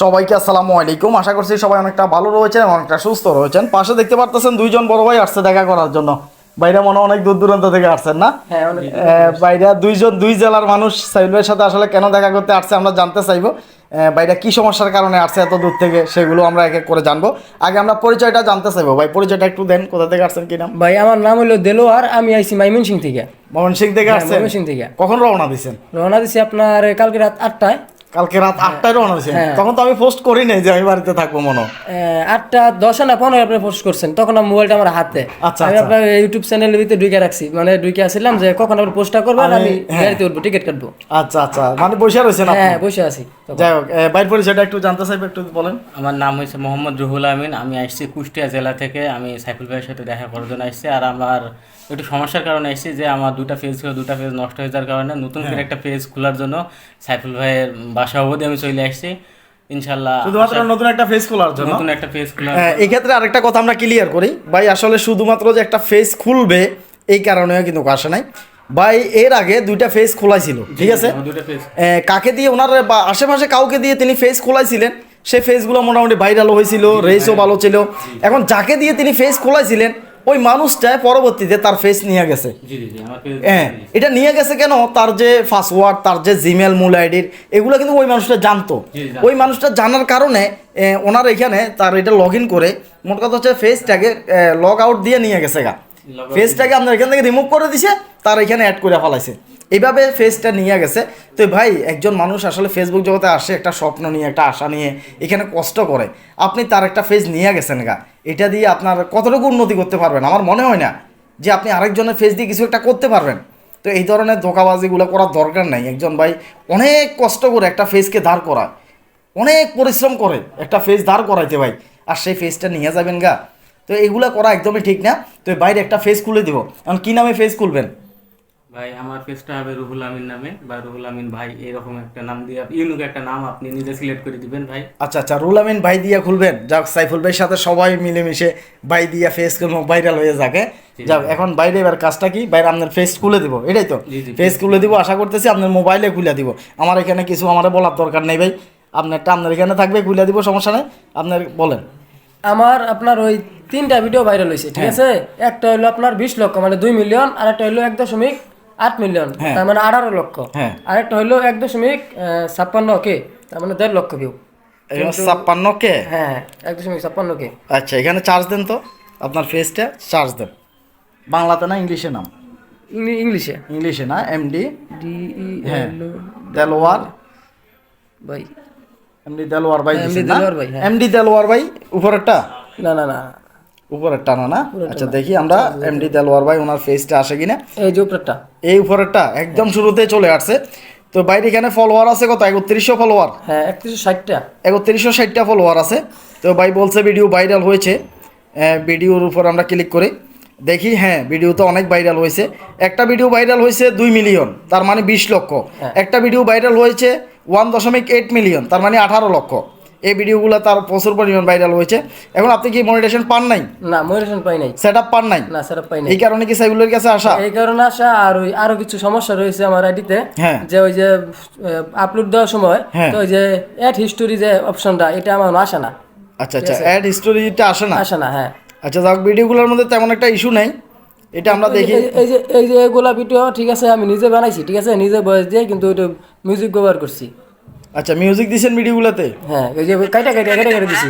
সবাইকে আসসালামু আলাইকুম। আশা করছি সবাই অনেকটা ভালো রয়েছেন অনেকটা সুস্থ রয়েছেন। পাশে দেখতে পারতেছেন দুইজন বড় ভাই আসছে দেখা করার জন্য। বাইরে মনে অনেক দূর দূরান্ত থেকে আসছেন না? হ্যাঁ বাইরে দুইজন দুই জেলার মানুষ। সাইল ভাইয়ের সাথে আসলে কেন দেখা করতে আসছে আমরা জানতে চাইব। বাইরে কি সমস্যার কারণে আসছে এত দূর থেকে সেগুলো আমরা এক এক করে জানব। আগে আমরা পরিচয়টা জানতে চাইব। ভাই পরিচয়টা একটু দেন কোথা থেকে আসছেন কি নাম? ভাই আমার নাম হলো দেলোয়ার আমি আইছি মাইমন সিং থেকে। মোহন সিং থেকে হ্যাঁ, আসছেন? ময়মনসিংহ থেকে। কখন রওনা দিছেন? রওনা দিছি আপনার কালকে রাত আটটায়। কালকে রাত আটটায় রওনা দিয়েছেন হ্যাঁ। তখন তো আমি পোস্ট করি নাই যে আমি বাড়িতে থাকব মনে হয়। আটটা দশ না পনেরো আপনি পোস্ট করছেন তখন আমার মোবাইলটা আমার হাতে আচ্ছা, আমি আচ্ছা। আপনার ইউটিউব চ্যানেল ভিতরে ঢুকে রাখছি মানে ঢুকে আসছিলাম যে কখন আপনি পোস্টটা করবেন আমি- হ্যাঁ। গাড়িতে উঠবো টিকিট কাটবো আচ্ছা আচ্ছা মানে বসে রয়েছেন হ্যাঁ বসে আছি। যাই হোক এ, বাইর পরিচয়টা একটু জানতে চাইব একটু বলেন। আমার নাম হয়েছে মোহাম্মদ রুহুল আমিন আমি আসছি কুষ্টিয়া জেলা থেকে আমি সাইফুল ভাইয়ের সাথে দেখা করার জন্য আসছি আর আমার একটু সমস্যার কারণে আসছি যে আমার দুটা পেজ ছিল দুটা পেজ নষ্ট হয়ে যাওয়ার কারণে নতুন করে একটা পেজ খোলার জন্য সাইফুল ভাইয়ের বাসা অবধি আমি চলে আসছি। শুধুমাত্র নতুন একটা ফেস খোলার জন্য? নতুন একটা পেজ খোলার হ্যাঁ, এই ক্ষেত্রে আরেকটা কথা আমরা ক্লিয়ার করি। ভাই আসলে শুধুমাত্র যে একটা ফেস খুলবে এই কারণেও কিন্তু আসে নাই। ভাই এর আগে দুইটা ফেস খোলাইছিল ঠিক আছে? কাকে দিয়ে ওনার বা আশেপাশে কাউকে দিয়ে তিনি ফেস খোলাইছিলেন সেই ফেসগুলো মোটামুটি ভাইরালও হয়েছিল রেসও ভালো ছিল। এখন যাকে দিয়ে তিনি ফেস খোলাইছিলেন ওই মানুষটা পরবর্তীতে তার ফেস নিয়ে গেছে। হ্যাঁ এটা নিয়ে গেছে কেন? তার যে পাসওয়ার্ড তার যে জিমেল মূল আইডির এগুলো কিন্তু ওই মানুষটা জানতো। ওই মানুষটা জানার কারণে ওনার এখানে তার এটা লগ ইন করে মোট কথা হচ্ছে ফেসটাকে লগ আউট দিয়ে নিয়ে গেছে গা। ফেসটাকে আপনার এখান থেকে রিমুভ করে দিছে তার এখানে অ্যাড করে ফেলাইছে। এইভাবে ফেসটা নিয়ে গেছে। তো ভাই একজন মানুষ আসলে ফেসবুক জগতে আসে একটা স্বপ্ন নিয়ে একটা আশা নিয়ে এখানে কষ্ট করে। আপনি তার একটা ফেস নিয়ে গেছেন গা। এটা দিয়ে আপনার কতটুকু উন্নতি করতে পারবেন? আমার মনে হয় না যে আপনি আরেকজনের ফেস দিয়ে কিছু একটা করতে পারবেন। তো এই ধরনের ধোকাবাজিগুলো করার দরকার নাই। একজন ভাই অনেক কষ্ট করে একটা ফেসকে দাঁড় করায়। অনেক পরিশ্রম করে একটা ফেস দাঁড় করাইতে ভাই। আর সেই ফেসটা নিয়ে যাবেন গা। তো এগুলা করা একদমই ঠিক না। তো বাইরে একটা ফেস খুলে দিব। এখন কি নামে ফেস খুলবেন? ভাই আমার পেজটা হবে রুহুল আমিন নামে। বা রুহুল আমিন ভাই এরকম একটা নাম দিয়ে ইউনিক একটা নাম আপনি নিজে সিলেক্ট করে দিবেন ভাই। আচ্ছা আচ্ছা রুহুল আমিন ভাই দিয়া খুলবেন? যাক সাইফুল ভাইয়ের সাথে সবাই মিলেমিশে ভাই দিয়া ফেস ভাইরাল হয়ে যাকে যাক এখন বাইরে এবার কাজটা কি? বাইরে আপনার ফেস খুলে দিব এটাই তো। ফেস খুলে দিব আশা করতেছি আপনার মোবাইলে খুলে দিব। আমার এখানে কিছু আমার বলার দরকার নেই ভাই। আপনারটা আপনার এখানে থাকবে খুলে দিব সমস্যা নেই। আপনার বলেন। আমার আপনার ওই তিনটা ভিডিও ভাইরাল হয়েছে ঠিক আছে? একটা হলো আপনার বিশ লক্ষ মানে দুই মিলিয়ন আর একটা হলো এক দশমিক আট মিলিয়ন হ্যাঁ। তার মানে আঠারো লক্ষ। হ্যাঁ। আর একটা হলো এক দশমিক ছাপ্পান্ন কে তার মানে দেড় লক্ষ ভিউ ছাপ্পান্ন কে? হ্যাঁ এক দশমিক ছাপ্পান্ন কে। আচ্ছা এখানে চার্জ দেন তো আপনার ফেসটা চার্জ দেন। বাংলাতে না ইংলিশে নাম? ইংলিশে। ইংলিশে না এমডি ডি ই হ্যাঁ দেলোয়ার ভাই। এমডি দেলোয়ার ভাই হ্যাঁ, দিছেন দেলোয়ার ভাই, হ্যাঁ। এমডি দেলোয়ার ভাই উপরেরটা? না না না। উপরেরটা না না? আচ্ছা দেখি আমরা এমডি দেলোয়ার ভাই ওনার ফেসটা আসে কিনা। এই যে উপরেরটা। এই উপরেরটা একদম শুরুতে চলে আসছে। তো বাইরে এখানে ফলোয়ার আছে কত? একত্রিশশো ফলোয়ার হ্যাঁ একত্রিশশো ষাটটা। একত্রিশশো ষাটটা ফলোয়ার আছে। তো ভাই বলছে ভিডিও ভাইরাল হয়েছে। ভিডিওর উপর আমরা ক্লিক করি। দেখি হ্যাঁ ভিডিও তো অনেক ভাইরাল হয়েছে। একটা ভিডিও ভাইরাল হয়েছে দুই মিলিয়ন তার মানে বিশ লক্ষ। একটা ভিডিও ভাইরাল হয়েছে ওয়ান দশমিক এইট মিলিয়ন তার মানে আঠারো লক্ষ। এই ভিডিওগুলো তার প্রচুর পরিমাণ ভাইরাল হয়েছে। এখন আপনি কি মনিটেশন পান নাই? না ময়ূরেশন পাই নাই। সেট পান নাই? না সেটা পাই নাই। এই কারণে কি সাইবুলের কাছে আসা? এই কারণে আসা আর ওই আরও কিছু সমস্যা রয়েছে আমার আইডিতে। হ্যাঁ। যে ওই যে আপলোড দেওয়ার সময় হ্যাঁ। তো ওই যে অ্যাড হিস্টোরি যে অপশনটা এটা আমার আসে না। আচ্ছা আচ্ছা অ্যাড হিস্টোরিটা আসে না? আসে না হ্যাঁ। আচ্ছা যাক ভিডিওগুলোর মধ্যে তেমন একটা ইস্যু নাই। এটা আমরা দেখি। এই- এই যে এই যে এগুলা ভিডিও ঠিক আছে আমি নিজে বানাইছি ঠিক আছে নিজে বয়স দিয়ে কিন্তু ওইটা মিউজিক ব্যবহার করছি। আচ্ছা মিউজিক দিছেন ভিডিওগুলোতে? হ্যাঁ এই যে কাইটা কাইটা কাইটা কেটে দিছি।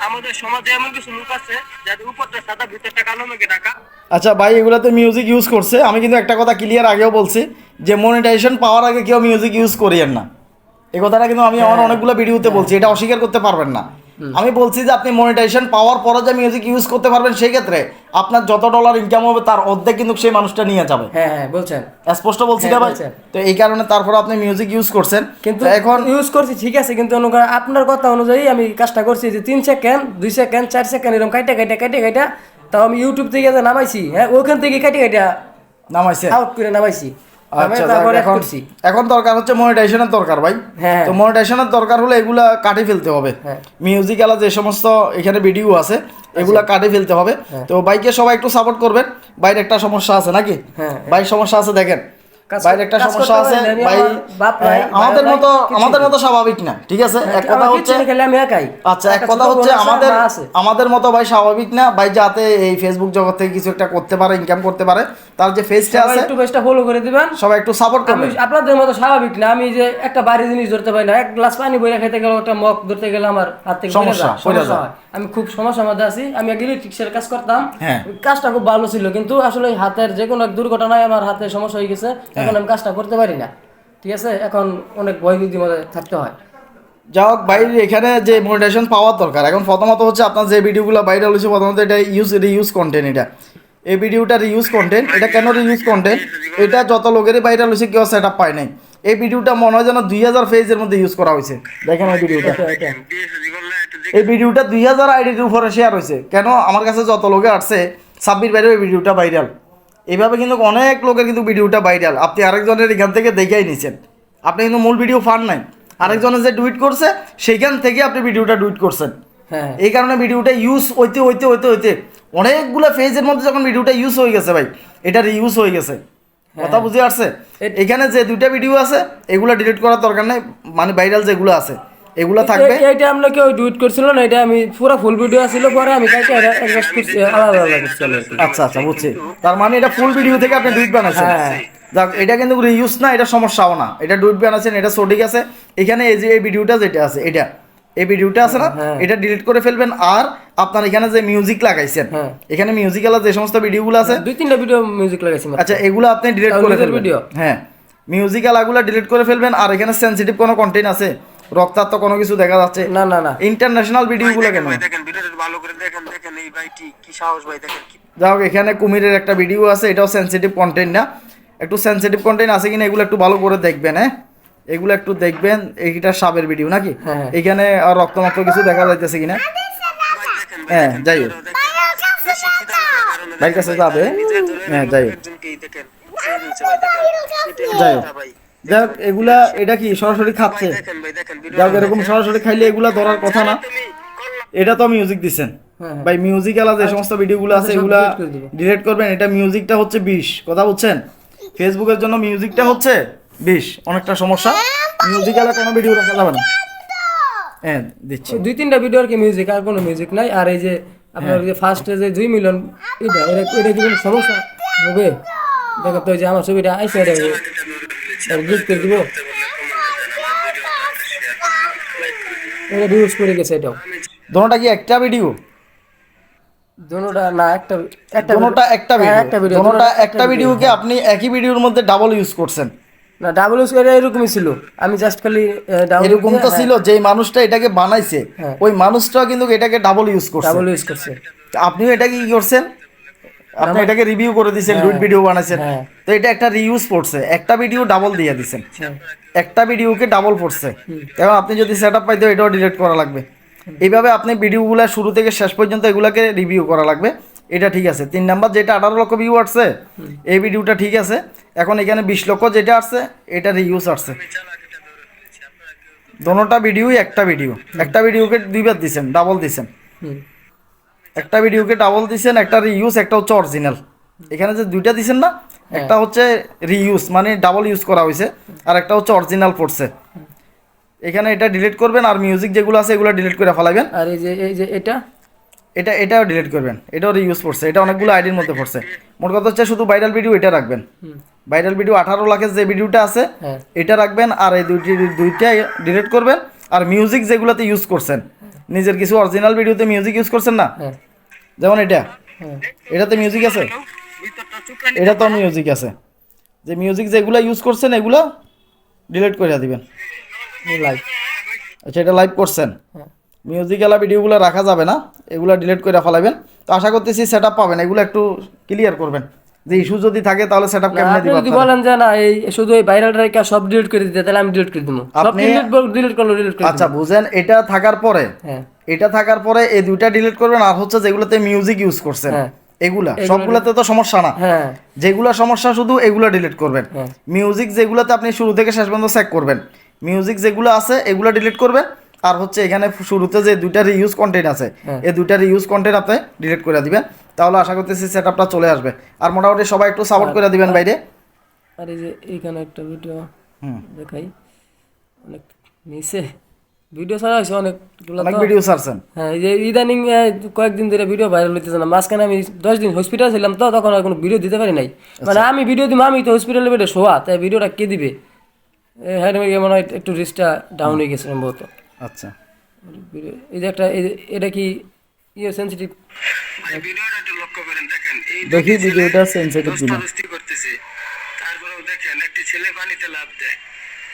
আমাদের সমাজে এমন কিছু লোক আছে যাদের উপরটা সাদা ভিতরটা কালো মেঘে ঢাকা? আচ্ছা ভাই এগুলাতে মিউজিক ইউজ করছে। আমি কিন্তু একটা কথা ক্লিয়ার আগেও বলছি যে মনিটাইজেশন পাওয়ার আগে কেউ মিউজিক ইউজ করিয়েন না। এই কথাটা কিন্তু আমি আমার অনেকগুলো ভিডিওতে বলছি এটা অস্বীকার করতে পারবেন না। আমি বলছি যে আপনি মনিটাইজেশন পাওয়ার পরে যে মিউজিক ইউজ করতে পারবেন সেই ক্ষেত্রে আপনার যত ডলার ইনকাম হবে তার অর্ধেক কিন্তু সেই মানুষটা নিয়ে যাবে। হ্যাঁ হ্যাঁ বলছেন। স্পষ্ট বলছি না হ্যাঁ, ভাই তো এই কারণে তারপর আপনি মিউজিক ইউজ করছেন। কিন্তু এখন ইউজ করছি ঠিক আছে কিন্তু আপনার কথা অনুযায়ী আমি কাজটা করছি যে তিন সেকেন্ড দুই সেকেন্ড চার সেকেন্ড এরকম কাইটা কাইটা কাইটা কাইটা তাও আমি ইউটিউব থেকে নামাইছি হ্যাঁ ওখান থেকে কাইটা কাইটা নামাইছে। আউট করে নামাইছি। আচ্ছা এখন দরকার হচ্ছে মনিটাইজেশনের দরকার ভাই। হ্যাঁ। তো মনিটাইজেশনের দরকার হলে এগুলা কাটে ফেলতে হবে। হ্যাঁ। মিউজিক আলা যে সমস্ত এখানে ভিডিও আছে এগুলা কাটে ফেলতে হবে। তো বাইকে সবাই একটু সাপোর্ট করবেন। বাইরে একটা সমস্যা আছে নাকি? হ্যাঁ। বাইক সমস্যা আছে দেখেন। বাইরে একটা সমস্যা আছে। আমি ভাই হ্যাঁ, আমাদের মতো আমাদের মতো স্বাভাবিক না ঠিক আছে? এক কথা হচ্ছে আচ্ছা এক কথা হচ্ছে আমাদের আমাদের মতো ভাই স্বাভাবিক না। ভাই যাতে এই ফেসবুক জগৎ থেকে কিছু একটা করতে পারে ইনকাম করতে পারে তার যে ফেসটা আছে একটু পেজটা ফলো করে দিবেন। সবাই একটু সাপোর্ট আপনাদের মতো স্বাভাবিক না আমি যে একটা বাড়ি জিনিস ধরতে পারি না এক গ্লাস পানি বইরা খেতে গেলে একটা মগ ধরতে গেলে আমার হাত থেকে সমস্যা, আমি খুব সমস্যার মধ্যে আছি। আমি ইলেকট্রিক্সের কাজ করতাম। হ্যাঁ। কাজটা খুব ভালো ছিল কিন্তু আসলে হাতের যে কোনো এক দুর্ঘটনায় আমার হাতে সমস্যা হয়ে গেছে। হ্যাঁ। এখন আমি কাজটা করতে পারি না। ঠিক আছে? এখন অনেক ভয় ভীতির মধ্যে থাকতে হয়। যা হোক ভাই এখানে যে মনিটাইজেশন পাওয়ার দরকার এখন প্রথমত হচ্ছে আপনার যে ভিডিওগুলো ভাইরাল হয়েছে প্রথমত এটা ইউজ রিউজ কন্টেন্ট এটা। এই ভিডিওটা রিউজ কন্টেন্ট এটা কেন রিউজ কন্টেন্ট এটা যত লোকেরই ভাইরাল হয়েছে কেউ সেট আপ পায় নাই। এই ভিডিওটা মনে হয় যেন দুই হাজার ফেজের মধ্যে ইউজ করা হয়েছে। দেখেন এই ভিডিওটা। এই ভিডিওটা দুই হাজার আইডির উপরে শেয়ার হয়েছে। কেন? আমার কাছে যত লোকে আসছে সাব্বির বাইরে এই ভিডিওটা ভাইরাল এইভাবে কিন্তু অনেক লোকের কিন্তু ভিডিওটা ভাইরাল আপনি আরেকজনের এখান থেকে দেখেই নিছেন। আপনি কিন্তু মূল ভিডিও ফান নাই। আরেকজনের যে টুইট করছে সেইখান থেকে আপনি ভিডিওটা টুইট করছেন। হ্যাঁ। এই কারণে ভিডিওটা ইউজ হইতে হইতে হইতে হইতে অনেকগুলো ফেজের মধ্যে যখন ভিডিওটা ইউজ হয়ে গেছে ভাই এটা রিউজ হয়ে গেছে। কথা বুঝে আসছে? এখানে যে দুইটা ভিডিও আছে এগুলো ডিলিট করার দরকার নেই। মানে ভাইরাল যেগুলো আছে। এগুলো থাকবে এই- এইটা আমরা কেউ ডুইট করছিল না এটা আমি পুরো ফুল ভিডিও ছিল পরে আমি কাইটা অ্যাডজাস্ট করছি আলাদা আলাদা করছি। আচ্ছা আচ্ছা বুঝছি তার মানে এটা ফুল ভিডিও থেকে আপনি ডুইট বানাচ্ছেন হ্যাঁ। যাক এটা কিন্তু রিউজ না এটা সমস্যাও না এটা ডুইট বানাচ্ছেন এটা সঠিক আছে এখানে এই যে এই ভিডিওটা যেটা আছে এটা এই ভিডিওটা আছে না হ্যাঁ। এটা ডিলিট করে ফেলবেন আর আপনার এখানে যে মিউজিক লাগাইছেন হ্যাঁ। এখানে মিউজিক্যাল যে সমস্ত ভিডিওগুলো আছে দুই তিনটা ভিডিও মিউজিক লাগাইছি মাত্র। আচ্ছা এগুলো আপনি ডিলিট করে ফেলবেন video? হ্যাঁ মিউজিক্যাল আগুলো ডিলিট করে ফেলবেন আর এখানে সেনসিটিভ কোনো কন্টেন্ট আছে রক্তাক্ত কোনো কিছু দেখা যাচ্ছে? না না না। ইন্টারন্যাশনাল ভিডিওগুলো কেন? ভাই দেখেন ভিডিওটা ভালো করে দেখেন দেখেন এই ভাইটি কি সাহস ভাই দেখেন হোক এখানে কুমিরের একটা ভিডিও আছে এটাও সেনসিটিভ কন্টেন্ট না। একটু সেনসিটিভ কন্টেন্ট আছে কিনা এগুলো একটু ভালো করে দেখবেন হ্যাঁ? এগুলো একটু দেখবেন এইটা সাপের ভিডিও নাকি? হ্যাঁ। এখানে আর রক্তমাত্র কিছু দেখা যাইতেছে কিনা? ভাই দেখেন ভাই হ্যাঁ যাই হোক। ভাইয়ের কাছে যাবে? হ্যাঁ যাই হোক। ভাই যাই হোক। হোক এগুলা এটা কি সরাসরি খাচ্ছে? দেখেন ভাই দেখেন ভিডিও যাই হোক এরকম সরাসরি খাইলে এগুলা ধরার কথা না। এটা তো মিউজিক দিছেন। হ্যাঁ। ভাই মিউজিক আলা যে সমস্ত ভিডিওগুলো আছে আচ্ছা, এগুলা। ডিলিট করবেন। এটা মিউজিকটা হচ্ছে বিষ। কথা বুঝছেন? ফেসবুকের জন্য মিউজিকটা হচ্ছে বিষ। অনেকটা সমস্যা। মিউজিক আলা কোনো ভিডিও রাখা যাবে না। হ্যাঁ দিচ্ছি। দুই তিনটা ভিডিও আর কি মিউজিক আর কোনো মিউজিক নাই? আর এই যে আপনার হ্যাঁ। যে ফার্স্টে যে দুই মিলিয়ন এটা এটা কি সমস্যা? হবে? দেখো তো এই যে আমার ছবিটা আইসে এটা করে দিব। এটা রিউজ করে গেছে এটাও। দোনোটা কি একটা ভিডিও দোনোটা না একটা একটা দোনোটা একটা হ্যাঁ, ভিডিও একটা ভিডিও দোনোটা একটা ভিডিওকে আপনি একই ভিডিওর মধ্যে ডাবল ইউজ করছেন। না ডাবল ইউজ করে এরকমই ছিল। আমি জাস্ট খালি এরকম তো ছিল যেই মানুষটা এটাকে বানাইছে হ্যাঁ। ওই মানুষটাও কিন্তু এটাকে ডাবল ইউজ করছে। ডাবল ইউজ করছে। আপনিও এটাকে কি করছেন? আপনি এটাকে রিভিউ করে দিয়েছেন হ্যাঁ। ডুইট ভিডিও বানাইছেন। হ্যাঁ। তো এটা একটা রিউজ পড়ছে একটা ভিডিও ডাবল দিয়ে দিছেন একটা ভিডিওকে ডাবল পড়ছে। এখন আপনি যদি সেট আপ পাইতে এটাও ডিলিট করা লাগবে। এইভাবে আপনি ভিডিওগুলো শুরু থেকে শেষ পর্যন্ত এগুলাকে রিভিউ করা লাগবে। এটা ঠিক আছে। তিন নাম্বার যেটা আঠারো লক্ষ ভিউ আসছে এই ভিডিওটা ঠিক আছে। এখন এখানে বিশ লক্ষ যেটা আসছে এটা রিউজ আসছে। দোনোটা ভিডিওই একটা ভিডিও একটা ভিডিওকে দুইবার দিছেন ডাবল দিছেন। একটা ভিডিওকে ডাবল দিছেন একটা রিইউজ একটা হচ্ছে অরিজিনাল এখানে যে দুইটা দিছেন না একটা হচ্ছে রিইউজ মানে ডাবল ইউজ করা হয়েছে আর একটা হচ্ছে অরিজিনাল পড়ছে। এখানে এটা ডিলিট করবেন আর মিউজিক যেগুলো আছে এগুলো ডিলিট করে ফেলাবেন। আর এই যে এই যে এটা? এটা এটাও ডিলিট করবেন। এটাও রিইউজ পড়ছে এটা অনেকগুলো আইডির মধ্যে পড়ছে। মোট কথা হচ্ছে শুধু ভাইরাল ভিডিও এটা রাখবেন। ভাইরাল ভিডিও আঠারো লাখের যে ভিডিওটা আছে হ্যাঁ। এটা রাখবেন আর এই দুইটি দুইটা ডিলিট করবেন। আর মিউজিক যেগুলোতে ইউজ করছেন নিজের কিছু অরিজিনাল ভিডিওতে মিউজিক ইউজ করছেন না হ্যাঁ। যেমন এটা। এটাতে মিউজিক আছে? এটা তো মিউজিক আছে। যে মিউজিক যেগুলো ইউজ করছেন এগুলো ডিলিট করে দিবেন। লাইভ আচ্ছা এটা লাইভ করছেন। মিউজিক এলা ভিডিওগুলো রাখা যাবে না। এগুলো ডিলিট করে ফেলাবেন তো আশা করতেছি সেটআপ পাবেন। এগুলো একটু ক্লিয়ার করবেন। যে ইস্যু যদি থাকে তাহলে সেট আপ কেমনে আপনি দিবেন যদি বলেন যে না এই শুধু এই ভাইরাল রেখা সব ডিলিট করে দিতে তাহলে আমি ডিলিট করে দিব। সব ডিলিট ডিলিট করল ডিলিট করে আচ্ছা বুঝেন এটা থাকার পরে হ্যাঁ। এটা থাকার পরে এই দুইটা ডিলিট করবেন আর হচ্ছে যেগুলোতে মিউজিক ইউজ করছেন হ্যাঁ। এগুলা সবগুলাতে তো সমস্যা না। হ্যাঁ। যেগুলো সমস্যা শুধু এগুলো ডিলিট করবেন। হ্যাঁ। মিউজিক যেগুলোতে আপনি শুরু থেকে শেষ পর্যন্ত চেক করবেন। মিউজিক যেগুলো আছে এগুলো ডিলিট করবেন আর হচ্ছে এখানে শুরুতে যে দুইটা রিউজ কন্টেন্ট আছে হ্যাঁ। এই দুইটা রিউজ কন্টেন্ট আপনি ডিলিট করে দিবেন। তাহলে আশা করতেছি সেট আপটা চলে আসবে। আর মোটামুটি সবাই একটু সাপোর্ট করে দিবেন বাইরে। আর এই যে এইখানে একটা ভিডিও দেখাই। অনেক নিচে। ভিডিও ছাড়া হয়েছে অনেকগুলো অনেক ভিডিও ছাড়ছেন। হ্যাঁ এই যে ইদানিং কয়েকদিন ধরে ভিডিও ভাইরাল হইতেছে না। মাঝখানে আমি দশ দিন হসপিটাল ছিলাম তো তখন আর কোনো ভিডিও দিতে পারি নাই। মানে আমি ভিডিও দিব আমি তো হসপিটালে বেডে শোয়া তাই ভিডিওটা কে দিবে? হ্যাঁ মনে হয় একটু রিস্কটা ডাউন হয়ে গেছে সম্ভবত। আচ্ছা। এই যে একটা এটা কি ইয়ে সেন্সিটিভ ভিডিওটা একটু লক্ষ্য করেন দেখেন এই দেখি ভিডিওটা সেন্সিটিভ কিনা। করতেছে। তারপরেও দেখেন একটি ছেলে পানিতে লাভ দেয়।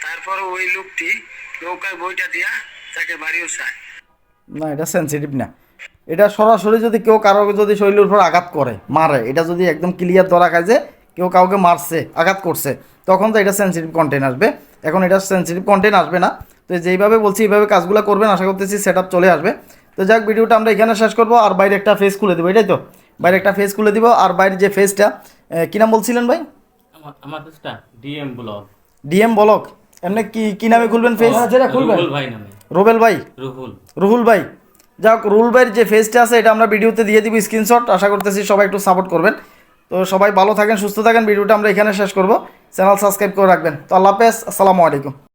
তারপরে ওই লোকটি নৌকায় বইটা দিয়া তাকে বাড়িও চায়। না এটা সেন্সিটিভ না। এটা সরাসরি যদি কেউ কারও যদি শরীরের উপর আঘাত করে মারে এটা যদি একদম ক্লিয়ার ধরা খায় যে কেউ কাউকে মারছে আঘাত করছে তখন তো এটা সেন্সিটিভ কন্টেন্ট আসবে। এখন এটা সেন্সিটিভ কন্টেন্ট আসবে না। তো যেইভাবে বলছি এইভাবে কাজগুলো করবেন আশা করতেছি সেট চলে আসবে। তো যাক ভিডিওটা আমরা এখানে শেষ করব আর বাইরে একটা ফেস খুলে দেবো এটাই তো। বাইরে একটা ফেস খুলে দিব আর বাইরে যে ফেসটা কী নাম বলছিলেন ভাই? আমার পেজটা ডিএম ব্লগ ডিএম বলক এমনি কি কি নামে খুলবেন ফেস হ্যাঁ যেটা খুলবেন। রুহুল ভাই নামে। রোবেল ভাই? রুহুল। রুহুল ভাই। যাক রুহুল ভাইয়ের যে ফেসটা আছে এটা আমরা ভিডিওতে দিয়ে দিব স্ক্রিনশট আশা করতেছি সবাই একটু সাপোর্ট করবেন। তো সবাই ভালো থাকেন সুস্থ থাকেন ভিডিওটা আমরা এখানে শেষ করব। চ্যানেল সাবস্ক্রাইব করে রাখবেন। তো আল্লাহ হাফেজ আসসালামু আলাইকুম।